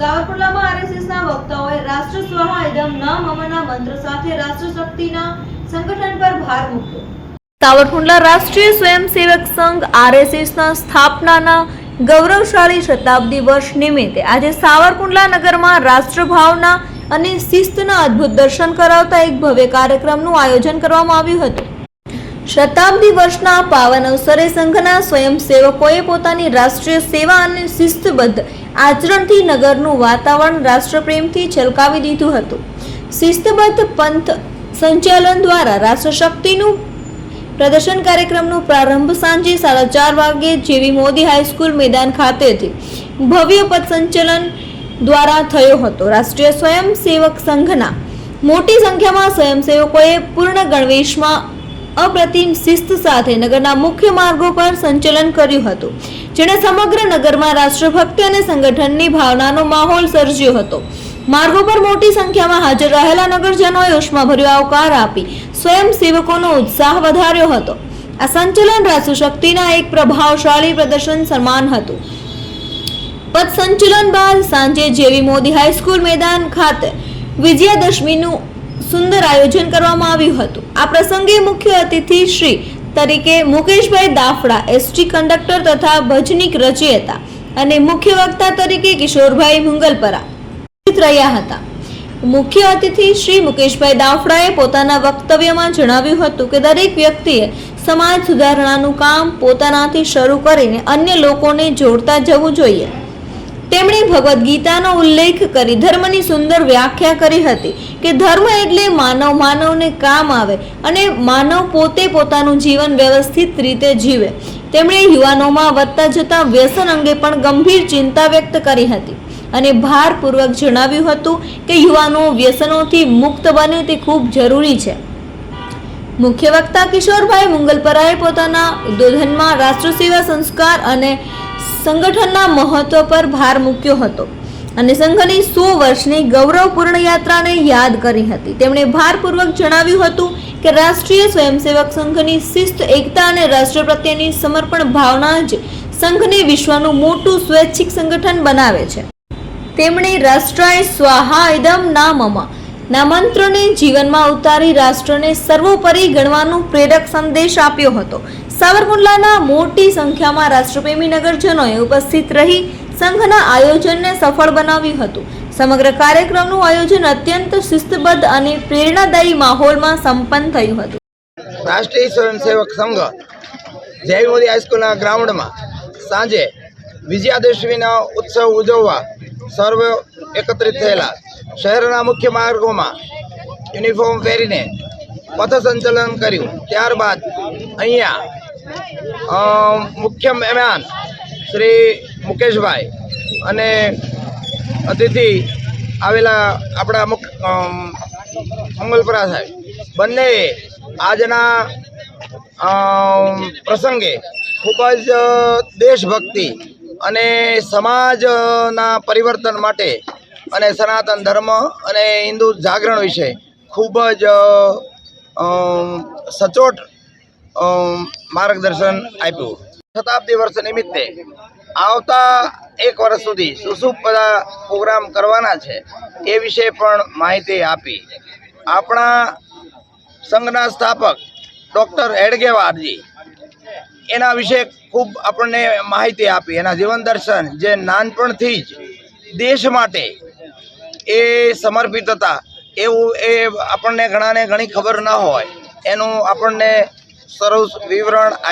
સાવરકુંડલામાં આરએસએસના વક્તાઓએ રાષ્ટ્ર સ્વાહા ઇદમ નામ અમરના મંત્ર સાથે રાષ્ટ્ર શક્તિના સંગઠન પર ભાર મૂક્યો. સાવરકુંડલા રાષ્ટ્રીય સ્વયંસેવક સંઘ આરએસએસના સ્થાપનાના ગૌરવશાળી શતાબ્દી વર્ષ નિમિત્તે આજે સાવરકુંડલા નગરમાં રાષ્ટ્રભાવના અને શિસ્તના અદ્ભુત દર્શન કરાવતા એક ભવ્ય કાર્યક્રમનું આયોજન કરવામાં આવ્યું હતું. શતાબ્દી વર્ષના પાવન અવસરે સંઘના સ્વયંસેવકોએ પોતાની રાષ્ટ્રીય સેવા અને શિસ્તબદ્ધ આચરણથી નગરનું વાતાવરણ રાષ્ટ્રપ્રેમથી છલકાવી દીધું હતું. શિસ્તબદ્ધ પંથ સંચાલન દ્વારા રાષ્ટ્રશક્તિનું પ્રદર્શન કાર્યક્રમનો પ્રારંભ સાંજે સાડા ચાર વાગ્યે જેવી મોદી હાઈસ્કૂલ મેદાન ખાતેથી ભવ્ય પથ સંચલન દ્વારા થયો હતો. રાષ્ટ્રીય સ્વયંસેવક સંઘના મોટી સંખ્યામાં સ્વયંસેવકોએ પૂર્ણ ગણવેશમાં અપ્રતિમ શિસ્ત સાથે નગરના મુખ્ય માર્ગો પર સંચલન કર્યું હતું, જેણે સમગ્ર નગરમાં રાષ્ટ્રભક્તિ અને સંગઠનની ભાવનાનો માહોલ સર્જ્યો હતો. માર્ગો પર મોટી સંખ્યામાં હાજર રહેલા નગરજનોએ ઉષ્માભર્યો આવકાર આપી સ્વયંસેવકોનો ઉત્સાહ વધાર્યો હતો. આ સંચલન રાષ્ટ્રશક્તિના એક પ્રભાવશાળી પ્રદર્શન સમાન હતું. પદ સંચલન બાદ સાંજે જેવી મોદી હાઈસ્કૂલ મેદાન ખાતે વિજયાદશમીનું સુંદર આયોજન કરવામાં આવ્યું હતું. આ પ્રસંગે મુખ્ય અતિથિ શ્રી તરીકે મુકેશભાઈ દાફડા એસટી કંડક્ટર તથા ભજનીક રચયિતા અને મુખ્ય વક્તા તરીકે કિશોરભાઈ મુંગલપરા રહ્યા હતા. મુખ્ય અતિથિ શ્રી મુકેશભાઈ દાફડાએ પોતાના વક્તવ્યમાં જણાવ્યું હતું કે દરેક વ્યક્તિએ સમાજ સુધારણાનું કામ પોતાનાથી શરૂ કરીને અન્ય લોકોને જોડતા જવું જોઈએ. તેમણે ભગવદ્ ગીતાનો ઉલ્લેખ કરી ધર્મની સુંદર વ્યાખ્યા કરી હતી કે ધર્મ એટલે માનવ માનવને કામ આવે અને માનવ પોતે પોતાનું જીવન વ્યવસ્થિત રીતે જીવે. તેમણે યુવાનોમાં વધતા જતા વ્યસન અંગે પણ ગંભીર ચિંતા વ્યક્ત કરી હતી અને ભારપૂર્વક જણાવ્યું હતું કે યુવાનો વ્યસનોથી મુક્ત બને તે ખૂબ જરૂરી છે. મુખ્ય વક્તા કિશોરભાઈ મુંગલપરાએ પોતાના ઉદ્બોધનમાં રાષ્ટ્રસેવા સંસ્કાર અને સંગઠનના મહત્વ પર ભાર મૂક્યો હતો અને સંઘની સો વર્ષની ગૌરવપૂર્ણ યાત્રાને યાદ કરી હતી. તેમણે ભારપૂર્વક જણાવ્યું હતું કે રાષ્ટ્રીય સ્વયંસેવક સંઘની શિસ્ત, એકતા અને રાષ્ટ્ર પ્રત્યેની સમર્પણ ભાવના જ સંઘને વિશ્વનું મોટું સ્વૈચ્છિક સંગઠન બનાવે છે. તેમણે રાષ્ટ્રાય સ્વાહા નામમાં ના મંત્રને જીવનમાં ઉતારી રાષ્ટ્રને સર્વોપરી ગણવાનો પ્રેરક સંદેશ આપ્યો હતો. સાવરકુંડલાના મોટી સંખ્યામાં રાષ્ટ્રપ્રેમી નગરજનોએ ઉપસ્થિત રહી સંઘના આયોજનને સફળ બનાવ્યું હતું. સમગ્ર કાર્યક્રમનું આયોજન અત્યંત શિસ્તબદ્ધ અને પ્રેરણાદાયી માહોલમાં સંપન્ન થયું હતું. રાષ્ટ્રીય સ્વયંસેવક સંઘ જય મોદી હાઈસ્કૂલના ગ્રાઉન્ડમાં સાંજે વિજયાદશમીના ઉત્સવ ઉજવવા સર્વ એકત્રિત થયેલા શહેરના મુખ્ય માર્ગોમાં યુનિફોર્મ પહેરીને પથસંચલન કર્યું. ત્યારબાદ અહીંયા મુખ્ય મહેમાન શ્રી મુકેશભાઈ અને અતિથિ આવેલા આપણા મંગલપરા સાહેબ. બંને આજના પ્રસંગે ખૂબ જ દેશભક્તિ અને સમાજના પરિવર્તન માટે અને સનાતન ધર્મ અને હિન્દુ જાગરણ વિશે ખૂબ જ સચોટ માર્ગદર્શન આપ્યું. શતાબ્દી વર્ષ નિમિત્તે આવતા એક વર્ષ સુધી શું શું બધા પ્રોગ્રામ કરવાના છે એ વિશે પણ માહિતી આપી. આપણા સંઘના સ્થાપક ડૉક્ટર હેડગેવારજી એના વિશે ખૂબ આપણને માહિતી આપી. એના જીવન દર્શન જે નાનપણથી જ દેશ માટે એ સમર્પિત હતા. એવું એ આપણને ઘણાને ઘણી ખબર ન હોય. એનું આપણને સરસ વિવરણ આપ્યું